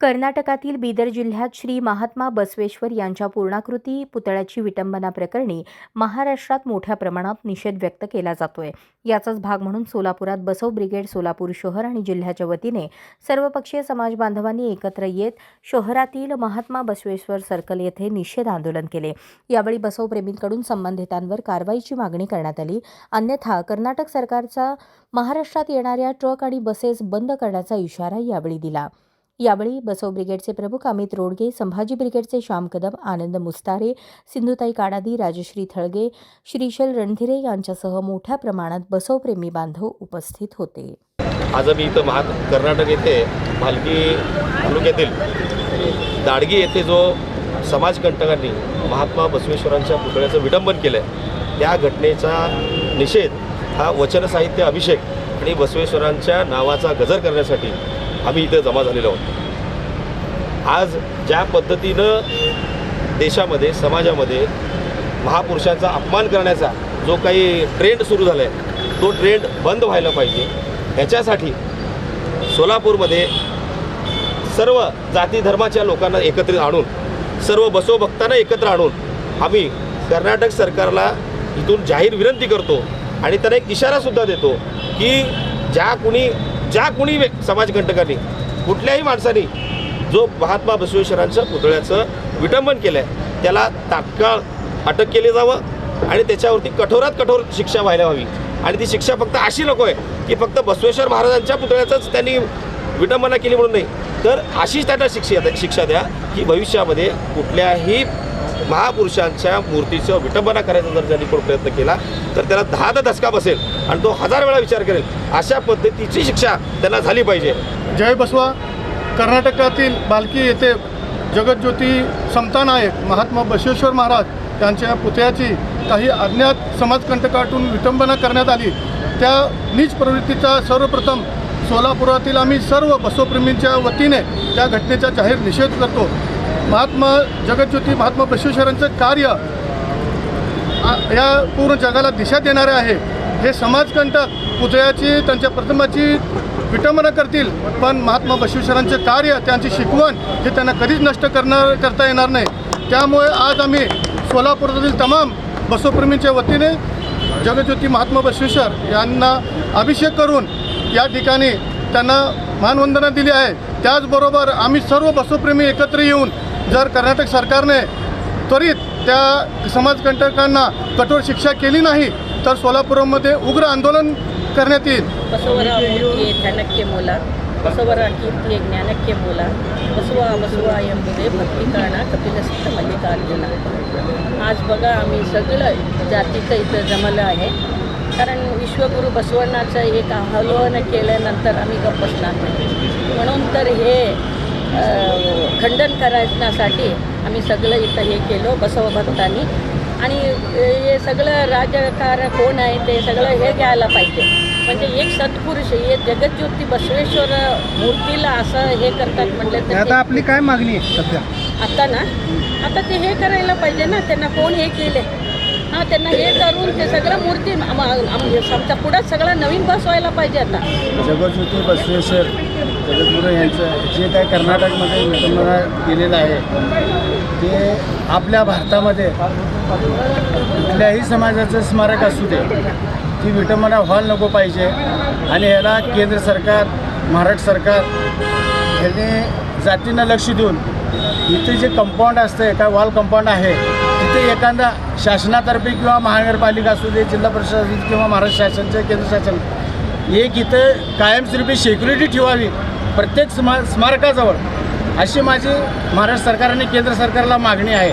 कर्नाटकातील बीदर जिल्ह्यात श्री महात्मा बसवेश्वर यांच्या पूर्णाकृती पुतळ्याची विटंबना प्रकरणी महाराष्ट्रात मोठ्या प्रमाणात निषेध व्यक्त केला जातोय. याचाच भाग म्हणून सोलापुरात बसव ब्रिगेड सोलापूर शहर आणि जिल्ह्याच्या वतीने सर्वपक्षीय समाज बांधवांनी एकत्र येत शहरातील महात्मा बसवेश्वर सर्कल येथे निषेध आंदोलन केले. यावेळी बसवप्रेमींकडून संबंधितांवर कारवाईची मागणी करण्यात आली. अन्यथा कर्नाटक सरकारचा महाराष्ट्रात येणाऱ्या ट्रक आणि बसेस बंद करण्याचा इशारा यावेळी दिला. यावेळी बसव ब्रिगेडचे प्रमुख अमित रोडगे संभाजी ब्रिगेडचे श्याम कदम आनंद मुस्तारे सिंधुताई काडादी राजश्री थळगे श्रीशैल रणधिरे यांच्यासह मोठ्या प्रमाणात बसवप्रेमी बांधव उपस्थित होते. आज आम्ही इथं महा कर्नाटक येथे भालकी तालुक्यातील दाडगी येथे जो समाजकंटकांनी महात्मा बसवेश्वरांच्या पुतळ्याचं विडंबन केलं आहे त्या घटनेचा निषेध हा वचन साहित्य अभिषेक आणि बसवेश्वरांच्या नावाचा गजर करण्यासाठी आम्ही इथं जमा झालेलो आहोत. आज ज्या पद्धतीनं देशामध्ये समाजामध्ये महापुरुषांचा अपमान करण्याचा जो काही ट्रेंड सुरू झाला आहे तो ट्रेंड बंद व्हायला पाहिजे. ह्याच्यासाठी सोलापूरमध्ये सर्व जाती धर्माच्या लोकांना एकत्रित आणून सर्व बसव भक्तांना एकत्र आणून आम्ही कर्नाटक सरकारला इथून जाहीर विनंती करतो आणि त्यांना एक इशारासुद्धा देतो की ज्या कुणी ज्या कोणी व्य- समाजकंटकांनी कुठल्याही माणसाने जो महात्मा बसवेश्वरांचं पुतळ्याचं विटंबन केलं आहे त्याला तात्काळ अटक केली जावं आणि त्याच्यावरती कठोरात कठोर शिक्षा व्हायला हवी. आणि ती शिक्षा फक्त अशी नको आहे की फक्त बसवेश्वर महाराजांच्या पुतळ्याचंच त्यांनी विटंबना केली म्हणून नाही. तर अशीच त्यांना शिक्षा शिक्षा द्या की भविष्यामध्ये कुठल्याही महापुरुषांच्या मूर्तीचं विटंबना करायचा जर त्यांनी कोण प्रयत्न केला तर त्याला दहा दा धसका बसेल आणि तो हजार वेळा विचार करेल. अशा पद्धतीची शिक्षा त्यांना झाली पाहिजे. जय बसवा. कर्नाटकातील बालकी येथे जगज्योती समता नायक महात्मा बसवेश्वर महाराज त्यांच्या पुतळ्याची काही अज्ञात समाजकंटकातून विटंबना करण्यात आली. त्या नीच प्रवृत्तीचा सर्वप्रथम सोलापुरातील आम्ही सर्व बसवप्रेमींच्या वतीने त्या घटनेचा जाहीर निषेध करतो. महात्मा जगज्योती महात्मा बसवेश्वरांचं कार्य या पूर्ण जगाला दिशा देणारे आहे. हे समाजकंटक पुतळ्याची त्यांच्या प्रतिमाची विटंबना करतील पण महात्मा बसवेश्वरांचे कार्य त्यांची शिकवण हे त्यांना कधीच नष्ट करणार करता येणार नाही. त्यामुळे आज आम्ही सोलापुरातील तमाम बसवप्रेमींच्या वतीने जगज्योती महात्मा बसवेश्वर यांना अभिषेक करून या ठिकाणी त्यांना मानवंदना दिली आहे. त्याचबरोबर आम्ही सर्व बसवप्रेमी एकत्र येऊन जर कर्नाटक सरकारने त्वरित त्या समाजकंटकांना कठोर शिक्षा केली नाही तर सोलापूरमध्ये उग्र आंदोलन करण्यात येईल ಬಸವರ ಮೂರ್ತಿಯೇ ಧನಕ್ಕೆ ಮೂಲ ಬಸವರ ಕೀರ್ತಿಯೇ ಜ್ಞಾನಕ್ಕೆ ಮೂಲ ಬಸವ ಬಸವ ಎಂಬುದೇ ಭಕ್ತಿ ಕಾರಣ कपिलसिद्ध मल्लिकार्जुन आज बघा आम्ही सगळं जातीचं इथं जमलं आहे कारण विश्वगुरू बसवण्णाचं एक आवाहन केल्यानंतर आम्ही गप्प बसणार नाही म्हणून तर हे अ, खंडन करण्यासाठी आम्ही सगळं इथं हे केलो बसव भक्तांनी. आणि हे सगळं राजकार कोण आहे ते सगळं हे घ्यायला पाहिजे. म्हणजे एक सत्पुरुष हे जगज्योती बसवेश्वर मूर्तीला असं हे करतात म्हटलं तर आता आपली काय मागणी आहे सध्या? आता ना? आता ते हे करायला पाहिजे ना त्यांना कोण हे केले हां त्यांना हे करून ते सगळं मूर्ती आमच्या पुढं सगळं नवीन बस व्हायला पाहिजे आता. जगज्योती बसवेश्वर जगद्गुरू यांचं जे काय कर्नाटकमध्ये विटंबना केलेलं आहे ते आपल्या भारतामध्ये कुठल्याही समाजाचं स्मारक असू दे ती विटंबना व्हायला नको पाहिजे. आणि याला केंद्र सरकार महाराष्ट्र सरकार यांनी जातींना लक्ष देऊन इथे जे कंपाऊंड असते काय वॉल कंपाऊंड आहे तिथे एखादा शासनातर्फे किंवा महानगरपालिका असू दे जिल्हा प्रशासन किंवा महाराष्ट्र शासनचे केंद्र शासन एक इथं कायमस्वरूपी सिक्युरिटी ठेवावी प्रत्येक स्मा स्मारकाजवळ. अशी माझी महाराष्ट्र सरकार आणि केंद्र सरकारला मागणी आहे.